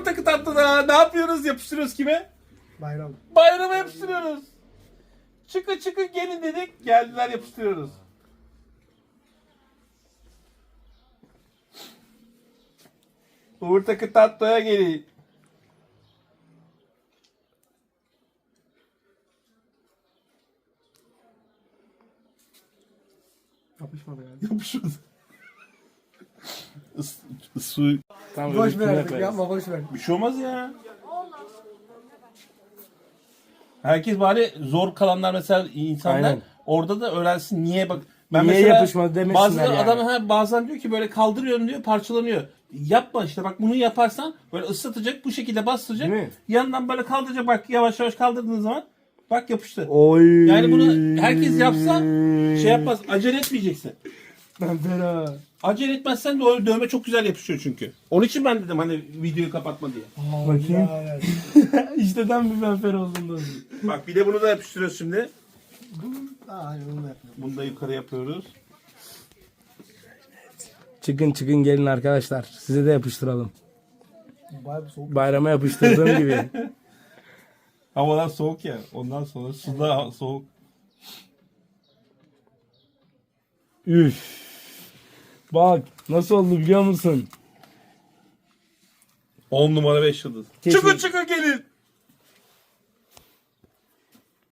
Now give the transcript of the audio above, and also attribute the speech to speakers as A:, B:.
A: Uğur takı tatlıda ne yapıyoruz? Yapıştırıyoruz kime?
B: Bayram.
A: Bayrama yapıştırıyoruz. Çıkın çıkın gelin dedik. Geldiler yapıştırıyoruz. Uğur takı tatlıya gelin.
B: Yapışmadı yani.
A: Yapışmadı. Is, su
C: Tamam,
B: Boş ver artık yapma boş ver.
A: bir şey olmaz ya. Herkes bari zor kalanlar mesela insanlar
C: Aynen.
A: orada da öğrensin niye bak.
C: Niye yapışmadı demesinler
A: bazı
C: yani.
A: adam ha, bazen diyor ki böyle kaldırıyorum diyor parçalanıyor. Yapma işte bak bunu yaparsan böyle ıslatacak bu şekilde bastıracak.
C: Değil mi?
A: Yandan böyle kaldıracak bak yavaş yavaş kaldırdığın zaman bak yapıştı.
C: Oy.
A: Yani bunu herkes yapsa şey yapmaz acele etmeyeceksin.
B: Ben fena.
A: Acele etmezsen de o dövme çok güzel yapışıyor çünkü. Onun için ben dedim hani videoyu kapatma diye.
C: Bakayım. İşte tam bir benfer oldum da.
A: Bak bir de bunu da yapıştırıyoruz şimdi.
B: Aa, onu da.
A: Bunu da yukarı yapıyoruz.
C: Çıkın çıkın gelin arkadaşlar. Size de yapıştıralım.
B: Bayağı bir soğuk.
C: Bayrama yapıştırdığım gibi.
A: Havalar soğuk ya. Ondan sonra suda soğuk.
C: Üf. Bak nasıl oldu biliyor musun?
A: 10 numara 5 yıldız.
C: Kesin.
A: Çıkın çıkın gelin.